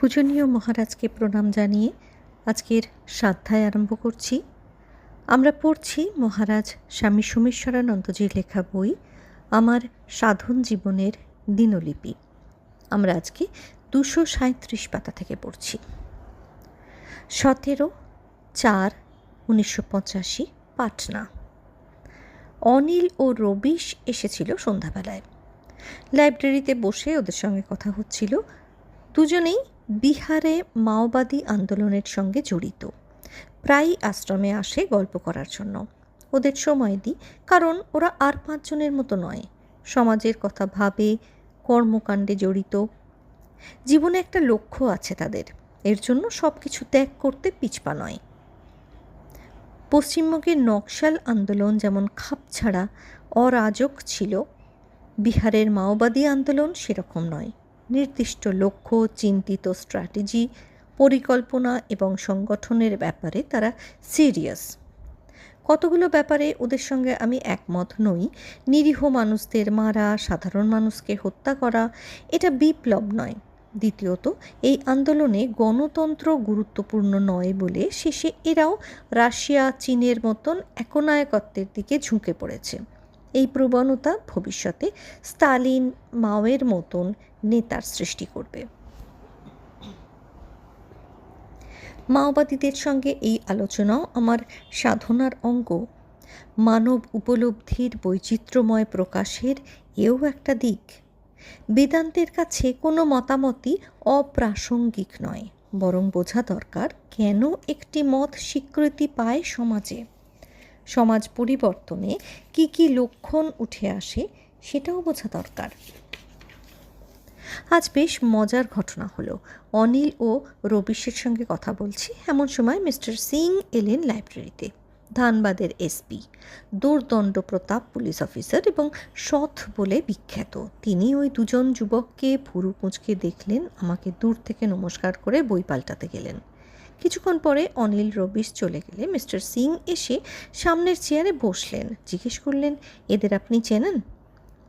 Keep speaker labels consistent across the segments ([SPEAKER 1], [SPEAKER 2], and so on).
[SPEAKER 1] পূজনীয় মহারাজকে প্রণাম জানিয়ে আজকের সাধ্যায় আরম্ভ করছি। আমরা পড়ছি মহারাজ স্বামী সোমেশ্বরানন্দজির লেখা বই, আমার সাধন জীবনের দিনলিপি। আমরা আজকে দুশো সাঁত্রিশ পাতা থেকে পড়ছি। সতেরো চার উনিশশো পঁচাশি পাটনা। অনিল ও রবিশ এসেছিল সন্ধ্যাবেলায়। লাইব্রেরিতে বসে ওদের সঙ্গে কথা হচ্ছিল। দুজনেই বিহারে মাওবাদী আন্দোলনের সঙ্গে জড়িত। প্রায়ই আশ্রমে আসে গল্প করার জন্য। ওদের সময় দিই, কারণ ওরা আর পাঁচজনের মতো নয়। সমাজের কথা ভাবে, কর্মকাণ্ডে জড়িত। জীবনে একটা লক্ষ্য আছে তাদের। এর জন্য সব কিছু ত্যাগ করতে পিছপা নয়। পশ্চিমবঙ্গের নকশাল আন্দোলন যেমন খাপছাড়া অরাজক ছিল, বিহারের মাওবাদী আন্দোলন সেরকম নয়। নির্দিষ্ট লক্ষ্য, চিন্তিত স্ট্র্যাটেজি, পরিকল্পনা এবং সংগঠনের ব্যাপারে তারা সিরিয়াস। কতগুলো ব্যাপারে ওদের সঙ্গে আমি একমত নই। নিরীহ মানুষদের মারা, সাধারণ মানুষকে হত্যা করা, এটা বিপ্লব নয়। দ্বিতীয়ত, এই আন্দোলনে গণতন্ত্র গুরুত্বপূর্ণ নয় বলে শেষে এরাও রাশিয়া, চীনের মতন একনায়কত্বের দিকে ঝুঁকে পড়েছে। এই প্রবণতা ভবিষ্যতে স্টালিন মাওয়ের মতন নেতার সৃষ্টি করবে। মাওবাদীদের সঙ্গে এই আলোচনাও আমার সাধনার অঙ্গ। মানব উপলব্ধির বৈচিত্র্যময় প্রকাশের এও একটা দিক। বেদান্তের কাছে কোনো মতামতই অপ্রাসঙ্গিক নয়, বরং বোঝা দরকার কেন একটি মত স্বীকৃতি পায় সমাজে। সমাজ পরিবর্তনে কি কি লক্ষণ উঠে আসে সেটাও বোঝা দরকার। আজ বেশ মজার ঘটনা হলো। অনিল ও রবিশের সঙ্গে কথা বলছি। এমন সময় মিস্টার সিং এলেন লাইব্রেরিতে। ধানবাদের SP, Durdanda Pratap police officer এবং সৎ বলে বিখ্যাত। তিনি ওই দুজন যুবককে ভুরু কুঁচকে দেখলেন, আমাকে দূর থেকে নমস্কার করে বই পাল্টাতে গেলেন। কিছুক্ষণ পরে অনিল রবিশ চলে গেলে মিস্টার সিং এসে সামনের চেয়ারে বসলেন। জিজ্ঞেস করলেন, এদের আপনি চেনেন?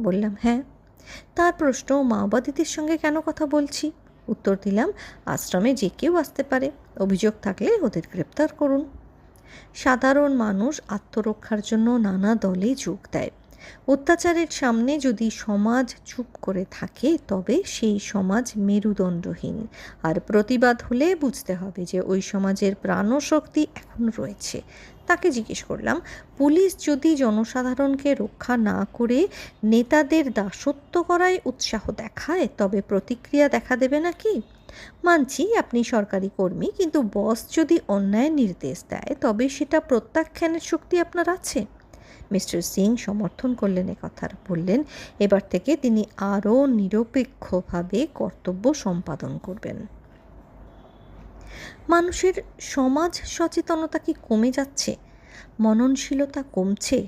[SPEAKER 1] বললাম হ্যাঁ। তার প্রশ্ন, মাওবাদীদের সঙ্গে কেন কথা বলছি? উত্তর দিলাম, আশ্রমে যে কেউ আসতে পারে। অভিযোগ থাকলে ওদের গ্রেপ্তার করুন। সাধারণ মানুষ আত্মরক্ষার জন্য নানা দলে যোগ দেয়। অত্যাচারের সামনে যদি সমাজ চুপ করে থাকে, তবে সেই সমাজ মেরুদণ্ডহীন। আর প্রতিবাদ হলে বুঝতে হবে যে ওই সমাজের প্রাণশক্তি এখন রয়েছে। তাকে জিজ্ঞেস করলাম, পুলিশ যদি জনসাধারণকে রক্ষা না করে নেতাদের দাসত্ব করায় উৎসাহ দেখায়, তবে প্রতিক্রিয়া দেখা দেবে নাকি? মানছি, আপনি সরকারি কর্মী, কিন্তু বস যদি অন্যায় নির্দেশ দেয়, তবে সেটা প্রত্যাখ্যানের শক্তি আপনার আছে। মিস্টার সিং সমর্থন করলেন কথার, বললেন, এবার থেকে তিনি আরও নিরপেক্ষভাবে কর্তব্য সম্পাদন করবেন। মানুষের সমাজ সচেতনতা কি কমে যাচ্ছে? মননশীলতা কমছে?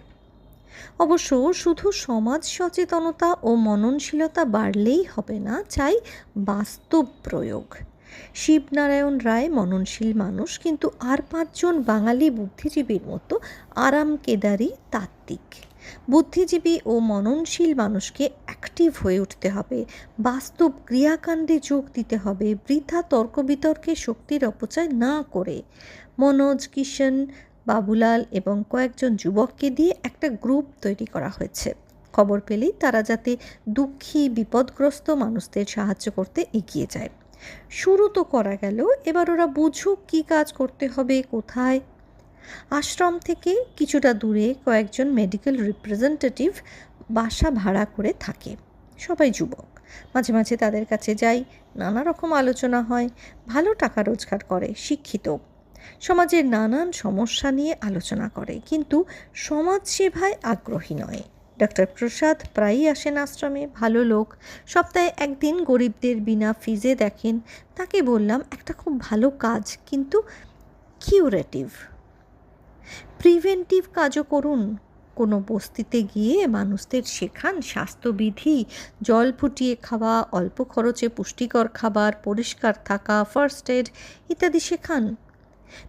[SPEAKER 1] অবশ্য শুধু সমাজ সচেতনতা ও মননশীলতা বাড়লেই হবে না, চাই বাস্তব প্রয়োগ। শিবনারায়ণ রায় মননশীল মানুষ, কিন্তু আর পাঁচজন বাঙালি বুদ্ধিজীবীর মতো আরাম কেদারি তাত্ত্বিক। বুদ্ধিজীবী ও মননশীল মানুষকে অ্যাক্টিভ হয়ে উঠতে হবে। বাস্তব ক্রিয়াকাণ্ডে যোগ দিতে হবে। বৃথা তর্ক বিতর্কে শক্তির অপচয় না করে। মনোজ, কিষণ, বাবুলাল এবং কয়েকজন যুবককে দিয়ে একটা গ্রুপ তৈরি করা হয়েছে। খবর পেলেই তারা যাতে দুঃখী, বিপদগ্রস্ত মানুষদের সাহায্য করতে এগিয়ে যায়। শুরু তো করা গেল। এবার ওরা বুঝুক কী কাজ করতে হবে, কোথায় আশ্রম থেকে কিছুটা দূরে কয়েকজন মেডিকেল রিপ্রেজেন্টেটিভ বাসা ভাড়া করে থাকে। সবাই যুবক। মাঝে মাঝে তাদের কাছে যাই, নানা রকম আলোচনা হয়, ভালো টাকা রোজগার করে, শিক্ষিত। সমাজের নানান সমস্যা নিয়ে আলোচনা করে, কিন্তু সমাজ সেবায় আগ্রহী নয়। ডক্টর প্রসাদ প্রায়ই আসেন আশ্রমে, ভালো লোক। সপ্তাহে একদিন গরিবদের বিনা ফিজে দেখেন, তাকে বললাম, একটা খুব ভালো কাজ, কিন্তু কিউরেটিভ প্রিভেন্টিভ কাজও করুন। কোনো বস্তিতে গিয়ে মানুষদের শেখান স্বাস্থ্যবিধি, জল ফুটিয়ে খাওয়া, অল্প খরচে পুষ্টিকর খাবার, পরিষ্কার থাকা ফার্স্ট এড ইত্যাদি শেখান।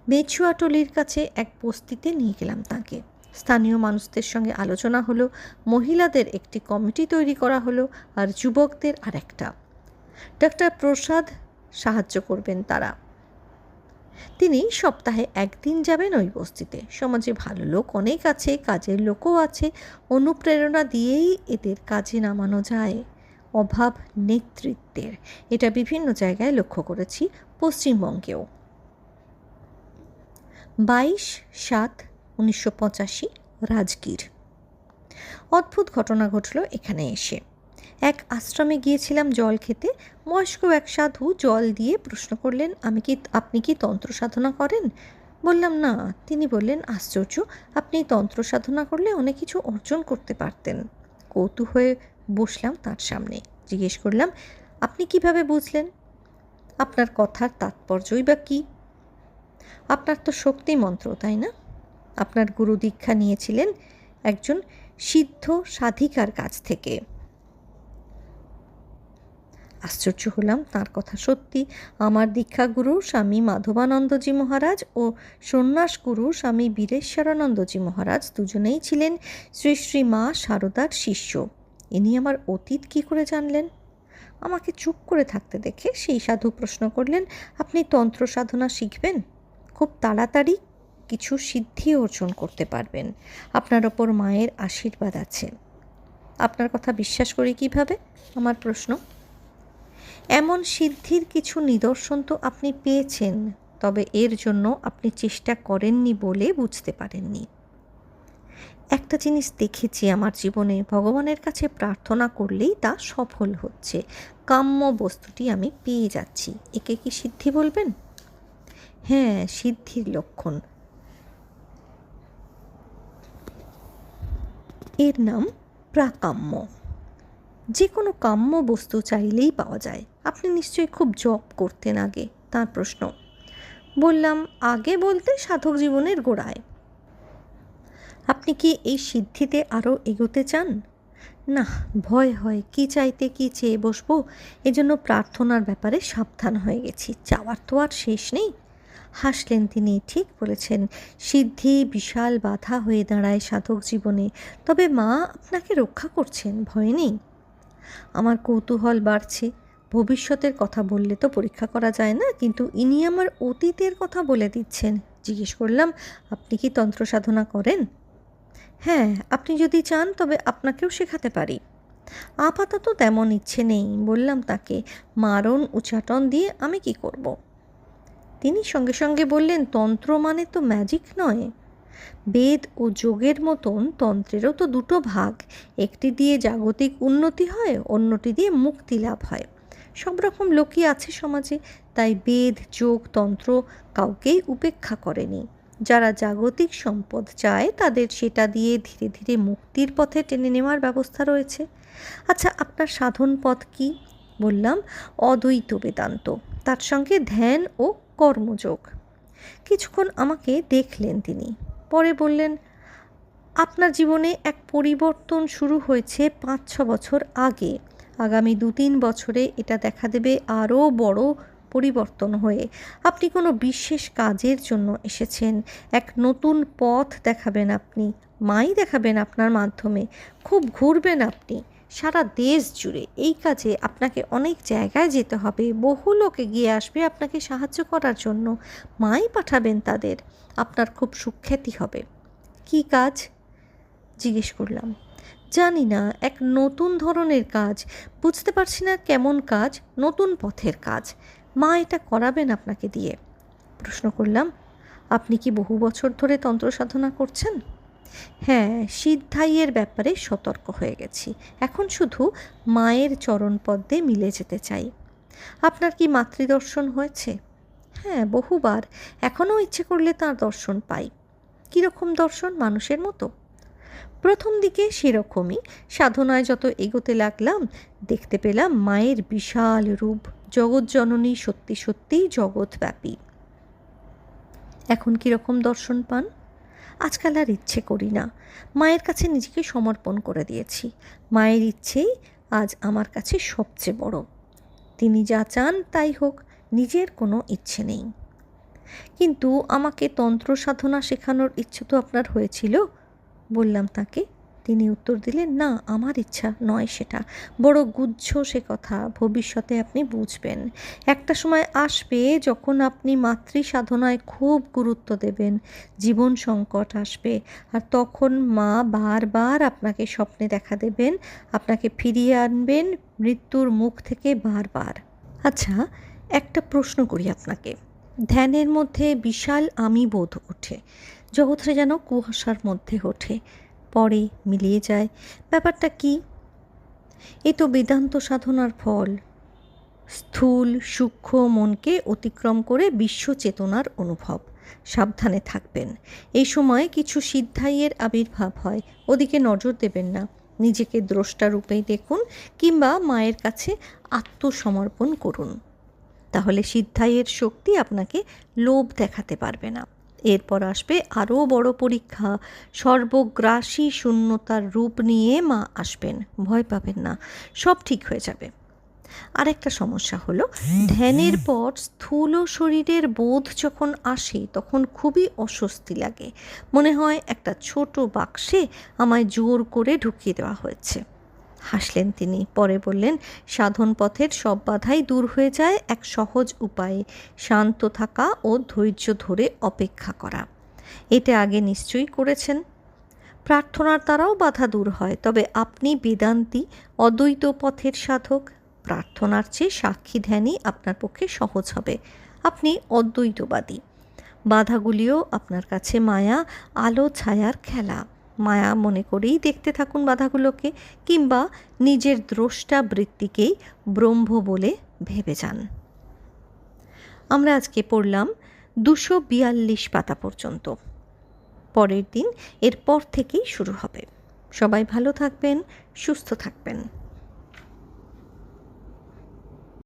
[SPEAKER 1] বেছুয়াটলির কাছে এক বস্তিতে নিয়ে গেলাম তাকে। স্থানীয় মানুষদের সঙ্গে আলোচনা হলো, মহিলাদের একটি কমিটি তৈরি করা হলো আর যুবকদের আরেকটা। ডাক্তার প্রসাদ সাহায্য করবেন তারা। তিনি সপ্তাহে একদিন যাবেন ওই বস্তিতে। সমাজে ভালো লোক অনেক আছে, কাজের লোকও আছে। অনুপ্রেরণা দিয়েই এদের কাজে নামানো যায়। অভাব নেতৃত্বের। এটা বিভিন্ন জায়গায় লক্ষ্য করেছি, পশ্চিমবঙ্গেও। বাইশ সাত উনিশশো পঁচাশি রাজগীর। অদ্ভুত ঘটনা ঘটল এখানে এসে। এক আশ্রমে গিয়েছিলাম জল খেতে। বয়স্ক এক সাধু জল দিয়ে প্রশ্ন করলেন, আমি কি, আপনি কি তন্ত্র সাধনা করেন? বললাম, না। তিনি বললেন, আশ্চর্য, আপনি তন্ত্র সাধনা করলে অনেক কিছু অর্জন করতে পারতেন। কৌতূ হয়ে বসলাম তার সামনে। জিজ্ঞেস করলাম, আপনি কীভাবে বুঝলেন? আপনার কথার তাৎপর্যই বা কী? আপনার তো শক্তি মন্ত্র, তাই না? আপনার গুরু দীক্ষা নিয়েছিলেন একজন সিদ্ধ সাধিকার কাছ থেকে। আশ্চর্য হলাম, তার কথা সত্যি। আমার দীক্ষাগুরু স্বামী মাধবানন্দজি মহারাজ ও সন্ন্যাস গুরু স্বামী বীরেশ্বরানন্দজি মহারাজ দুজনেই ছিলেন শ্রী শ্রী মা শারদার শিষ্য। ইনি আমার অতীত কী করে জানলেন? আমাকে চুপ করে থাকতে দেখে সেই সাধু প্রশ্ন করলেন, আপনি তন্ত্র সাধনা শিখবেন? খুব তাড়াতাড়ি কিছু সিদ্ধি অর্জন করতে পারবেন। আপনার ওপর মায়ের আশীর্বাদ আছে। আপনার কথা বিশ্বাস করি কীভাবে? আমার প্রশ্ন। এমন সিদ্ধির কিছু নিদর্শন তো আপনি পেয়েছেন, তবে এর জন্য আপনি চেষ্টা করেননি বলে বুঝতে পারেননি। একটা জিনিস দেখেছি আমার জীবনে, ভগবানের কাছে প্রার্থনা করলেই তা সফল হচ্ছে। কাম্য বস্তুটি আমি পেয়ে যাচ্ছি। একে কি সিদ্ধি বলবেন? হ্যাঁ সিদ্ধির লক্ষণ। এর নাম প্রাকাম্য। যে কোনো কাম্য বস্তু চাইলেই পাওয়া যায়। আপনি নিশ্চয়ই খুব জব করতেন আগে, তার প্রশ্ন। বললাম, আগে বলতে সাধক জীবনের গোড়ায়। আপনি কি এই সিদ্ধিতে আরও এগোতে চান? না ভয় হয়, কি চাইতে, কি চেয়ে বসবো, এজন্য প্রার্থনার ব্যাপারে সাবধান হয়ে গেছি, চাওয়ার তো আর শেষ নেই। হাসলেন তিনি, ঠিক বলেছেন, সিদ্ধি বিশাল বাধা হয়ে দাঁড়ায় সাধক জীবনে, তবে মা আপনাকে রক্ষা করছেন, ভয় নেই। আমার কৌতূহল বাড়ছে। ভবিষ্যতের কথা বললে তো পরীক্ষা করা যায় না, কিন্তু ইনি আমার অতীতের কথা বলে দিচ্ছেন। জিজ্ঞেস করলাম, আপনি কি তন্ত্র সাধনা করেন? হ্যাঁ আপনি যদি চান, তবে আপনাকেও শেখাতে পারি। আপাতত তেমন ইচ্ছে নেই। বললাম তাকে, মারণ, উচাটন দিয়ে আমি কি করব। তিনি সঙ্গে সঙ্গে বললেন, তন্ত্র মানে তো ম্যাজিক নয়। বেদ ও যোগের মতন তন্ত্রেরও তো দুটো ভাগ, একটি দিয়ে জাগতিক উন্নতি হয়, অন্যটি দিয়ে মুক্তি লাভ হয়। সব রকম লোকই আছে সমাজে, তাই বেদ, যোগ, তন্ত্র কাউকেই উপেক্ষা করেনি। যারা জাগতিক সম্পদ চায়, তাদের সেটা দিয়ে ধীরে ধীরে মুক্তির পথে টেনে নেওয়ার ব্যবস্থা রয়েছে। আচ্ছা আপনার সাধন পথ কি? বললাম, অদ্বৈত বেদান্ত, তার সঙ্গে ধ্যান ও কর্মযোগ। কিছুক্ষণ আমাকে দেখলেন তিনি। পরে বললেন, আপনার জীবনে এক পরিবর্তন শুরু হয়েছে পাঁচ, ছ বছর আগে। আগামী দু, তিন বছরে এটা দেখা দেবে আরও বড় পরিবর্তন হয়ে। আপনি কোনো বিশেষ কাজের জন্য এসেছেন। এক নতুন পথ দেখাবেন আপনি। মাই দেখাবেন আপনার মাধ্যমে। খুব ঘুরবেন আপনি। সারা দেশ জুড়ে এই কাজে আপনাকে অনেক জায়গায় যেতে হবে। বহু লোকে গিয়ে আসবে আপনাকে সাহায্য করার জন্য। মাই পাঠাবেন তাদের। আপনার খুব সুখ্যাতি হবে। কি কাজ? জিজ্ঞেস করলাম। জানি না, এক নতুন ধরনের কাজ। বুঝতে পারছি না কেমন কাজ, নতুন পথের কাজ। মা এটা করাবেন আপনাকে দিয়ে। প্রশ্ন করলাম, আপনি কি বহু বছর ধরে তন্ত্র সাধনা করছেন? হ্যাঁ সিদ্ধাইয়ের ব্যাপারে সতর্ক হয়ে গেছি। এখন শুধু মায়ের চরণ পদ্মে মিলে যেতে চাই। আপনার কি মাতৃদর্শন হয়েছে? হ্যাঁ বহুবার। এখনও ইচ্ছে করলে তার দর্শন পাই। কীরকম দর্শন? মানুষের মতো। প্রথম দিকে সেরকমই। সাধনায় যত এগোতে লাগলাম, দেখতে পেলাম মায়ের বিশাল রূপ। জগৎজননী সত্যি সত্যিই জগৎব্যাপী। এখন কীরকম দর্শন পান? আজকাল আর ইচ্ছে করি না। মায়ের কাছে নিজেকে সমর্পণ করে দিয়েছি। মায়ের ইচ্ছেই আজ আমার কাছে সবচেয়ে বড়। তিনি যা চান তাই হোক, নিজের কোনো ইচ্ছে নেই। কিন্তু আমাকে তন্ত্র সাধনা শেখানোর ইচ্ছে তো আপনার হয়েছিল? বললাম তাকে। তিনি উত্তর দিলেন, না, আমার ইচ্ছা নয় সেটা। বড় গুজ্জ সে কথা, ভবিষ্যতে আপনি বুঝবেন। একটা সময় আসবে যখন আপনি মাতৃ সাধনায় খুব গুরুত্ব দেবেন। জীবন সংকট আসবে আর তখন মা বারবার আপনাকে স্বপ্নে দেখা দেবেন, আপনাকে ফিরিয়ে আনবেন মৃত্যুর মুখ থেকে বারবার। আচ্ছা একটা প্রশ্ন করি আপনাকে। ধ্যানের মধ্যে বিশাল আমি বোধ ওঠে। জগৎটা যেন কুয়াশার মধ্যে ওঠে। পরে মিলিয়ে যায়। ব্যাপারটা কি? এ তো বেদান্ত সাধনার ফল। স্থূল, সূক্ষ্ম মনকে অতিক্রম করে বিশ্ব চেতনার অনুভব। সাবধানে থাকবেন। এই সময় কিছু সিদ্ধাইয়ের আবির্ভাব হয়। ওদিকে নজর দেবেন না। নিজেকে দ্রষ্টারূপেই দেখুন কিংবা মায়ের কাছে আত্মসমর্পণ করুন। তাহলে সিদ্ধাইয়ের শক্তি আপনাকে লোভ দেখাতে পারবে না। এরপর আসবে আরও বড় পরীক্ষা। সর্বগ্রাসী শূন্যতার রূপ নিয়ে মা আসবেন, ভয় পাবেন না, সব ঠিক হয়ে যাবে। আরেকটা সমস্যা হলো, ধ্যানের পর স্থূল শরীরের বোধ যখন আসে, তখন খুবই অস্বস্তি লাগে। মনে হয় একটা ছোট বাক্সে আমায় জোর করে ঢুকিয়ে দেওয়া হয়েছে। হাসলেন তিনি। পরে বললেন, সাধন পথের সব বাধাই দূর হয়ে যায় এক সহজ উপায়ে, শান্ত থাকা ও ধৈর্য ধরে অপেক্ষা করা। এটা আগে নিশ্চয়ই করেছেন। প্রার্থনার দ্বারাও বাধা দূর হয়, তবে আপনি বেদান্তি, অদ্বৈত পথের সাধক। প্রার্থনার চেয়ে সাক্ষী ধ্যানই আপনার পক্ষে সহজ হবে। আপনি অদ্বৈতবাদী। বাধাগুলিও আপনার কাছে মায়া, আলো, ছায়ার খেলা। মায়া মনে করেই দেখতে থাকুন বাধাগুলোকে কিংবা নিজের দ্রষ্টা বৃত্তিকেই ব্রহ্ম বলে ভেবে যান। আমরা আজকে পড়লাম দুশো বিয়াল্লিশ পাতা পর্যন্ত। পরের দিন এরপর থেকেই শুরু হবে। সবাই ভালো থাকবেন, সুস্থ থাকবেন।